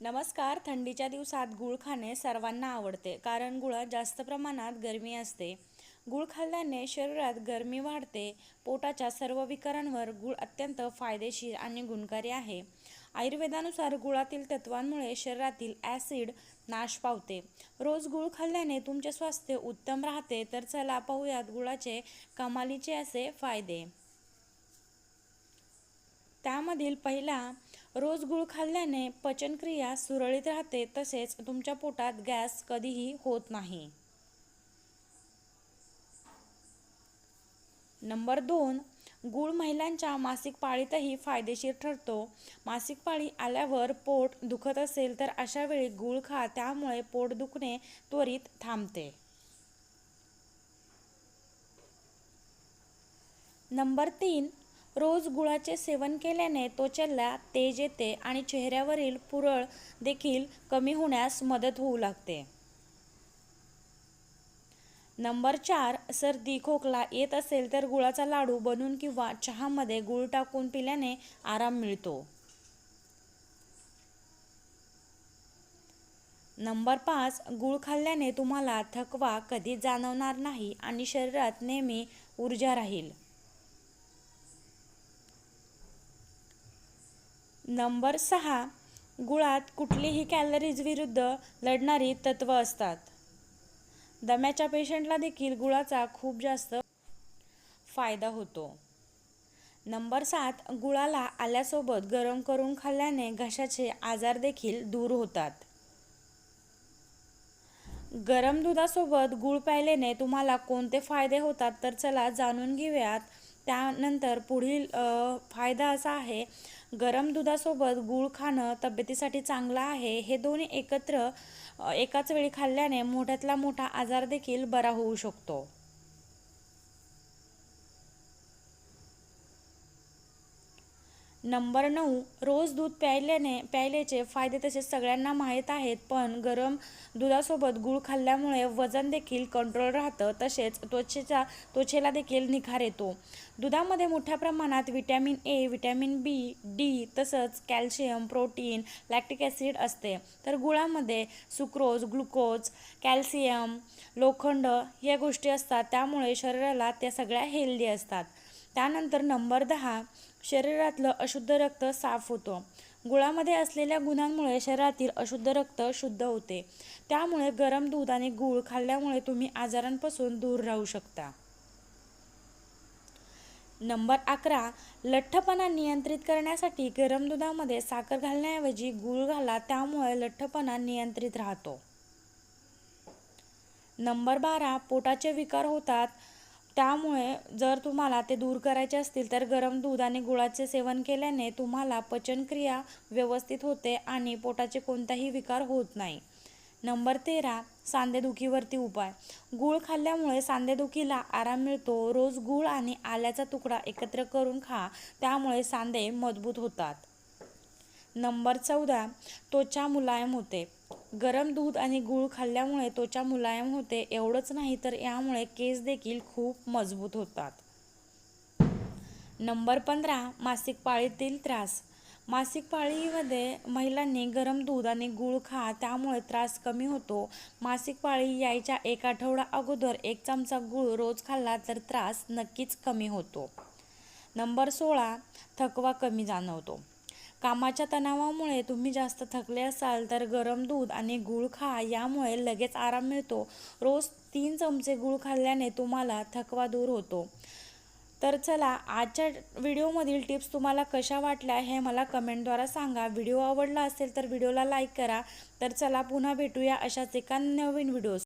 नमस्कार थंडीच्या दिवसात गूळ खाणे सर्वांना आवडते कारण गुळात जास्त प्रमाणात गरमी असते. गूळ खाल्ल्याने शरीरात गरमी वाढते पोटाच्या सर्व विकारांवर गूळ अत्यंत फायदेशीर आणि गुणकारी आहे. आयुर्वेदानुसार गुळातील तत्वांमुळे शरीरातील ॲसिड नाश पावते. रोज गूळ खाल्ल्याने तुमचे स्वास्थ्य उत्तम राहते तर चला पाहूयात गुळाचे कमालीचे असे फायदे. त्यामधील पहिला रोज गूळ खाल्ल्याने पचनक्रिया सुरळीत राहते तसेच तुमच्या पोटात गॅस कधीही होत नाही. नंबर दोन गूळ महिलांच्या मासिक पाळीतही फायदेशीर ठरतो. मासिक पाळी आल्यावर पोट दुखत असेल तर अशा वेळी गूळ खा त्यामुळे पोट दुखणे त्वरित थांबते. नंबर तीन रोज गुळाचे सेवन केल्याने त्वचेला तेज येते आणि चेहऱ्यावरील पुरळ देखील कमी होण्यास मदत होऊ लागते. नंबर चार सर्दी खोकला येत असेल तर गुळाचा लाडू बनवून किंवा चहामध्ये गुळ टाकून पिल्याने आराम मिळतो. नंबर पाच गूळ खाल्ल्याने तुम्हाला थकवा कधी जाणवणार नाही आणि शरीरात नेहमी ऊर्जा राहील. नंबर सहा गुळात कुठलीही कॅलरीज विरुद्ध लढणारी तत्व असतात. दम्याच्या पेशंटला देखील गुळाचा खूप जास्त फायदा होतो. नंबर सात गुळाला आल्यासोबत गरम करून खाल्ल्याने घशाचे आजार देखील दूर होतात. गरम दुधासोबत गूळ प्यायल्याने तुम्हाला कोणते फायदे होतात तर चला जाणून घेऊयात. त्यानंतर पुढील फायदा असा आहे गरम दुधासोबत गूळ खाणं तब्येतीसाठी चांगलं आहे हे दोन्ही एकत्र एकाच वेळी खाल्ल्याने मोठ्यातला मोठा आजार देखील बरा होऊ शकतो. नंबर नऊ रोज दूध प्यायल्याने प्यायल्याचे फायदे तसेच सगळ्यांना माहीत आहेत पण गरम दुधासोबत गूळ खाल्ल्यामुळे वजन देखील कंट्रोल राहतं तसेच त्वचेचा त्वचेला देखील निखार येतो. दुधामध्ये मोठ्या प्रमाणात vitamin A vitamin B D तसंच कॅल्शियम प्रोटीन लॅक्टिक ॲसिड असते. तर गुळामध्ये सुक्रोज ग्लुकोज कॅल्शियम लोखंड या गोष्टी असतात त्यामुळे शरीराला त्या सगळ्या हेल्दी असतात. त्यानंतर नंबर दहा शरीरातलं अशुद्ध रक्त साफ होतं. गुळामध्ये असलेल्या गुणांमुळे शरीरातील अशुद्ध रक्त शुद्ध होते. त्यामुळे गरम दूध आणि गूळ खाल्ल्यामुळे तुम्ही आजारांपासून दूर राहू शकता. नंबर अकरा. लठ्ठपणा नियंत्रित करण्यासाठी गरम दुधामध्ये साखर घालण्याऐवजी गूळ घाला त्यामुळे लठ्ठपणा नियंत्रित राहतो. नंबर बारा. पोटाचे विकार होतात. त्यामुळे जर तुम्हाला ते दूर करायचे असतील तर गरम दूध आणि गुळाचे सेवन केल्याने तुम्हाला पचनक्रिया व्यवस्थित होते आणि पोटाचे कोणताही विकार होत नाही. नंबर तेरा सांधेदुखीवरती उपाय. गूळ खाल्ल्यामुळे सांधेदुखीला आराम मिळतो. रोज गूळ आणि आल्याचा तुकडा एकत्र करून खा. त्यामुळे सांधे मजबूत होतात. नंबर चौदा त्वचा मुलायम होते. गरम दूध आणि गूळ खाल्ल्यामुळे त्वचा मुलायम होते. एवढंच नाही तर यामुळे केस देखील खूप मजबूत होतात. नंबर पंधरा मासिक पाळीतील त्रास. मासिक पाळीमध्ये महिलांनी गरम दूध आणि गूळ खा त्यामुळे त्रास कमी होतो. मासिक पाळी यायच्या एक आठवडा अगोदर एक चमचा गूळ रोज खाल्ला तर त्रास नक्कीच कमी होतो. नंबर सोळा थकवा कमी जाणवतो. कामाच्या तणावामुळे तुम्ही जास्त थकले असाल तर गरम दूध आणि गूळ खा यामुळे लगेच आराम मिळतो. रोज तीन चमचे गूळ खाल्ल्याने तुम्हाला थकवा दूर होतो. तर चला आजच्या व्हिडिओमधील टिप्स तुम्हाला कशा वाटल्या हे मला कमेंटद्वारा सांगा. व्हिडिओ आवडला असेल तर व्हिडिओला लाईक करा. तर चला पुन्हा भेटूया अशाच एका नवीन व्हिडिओ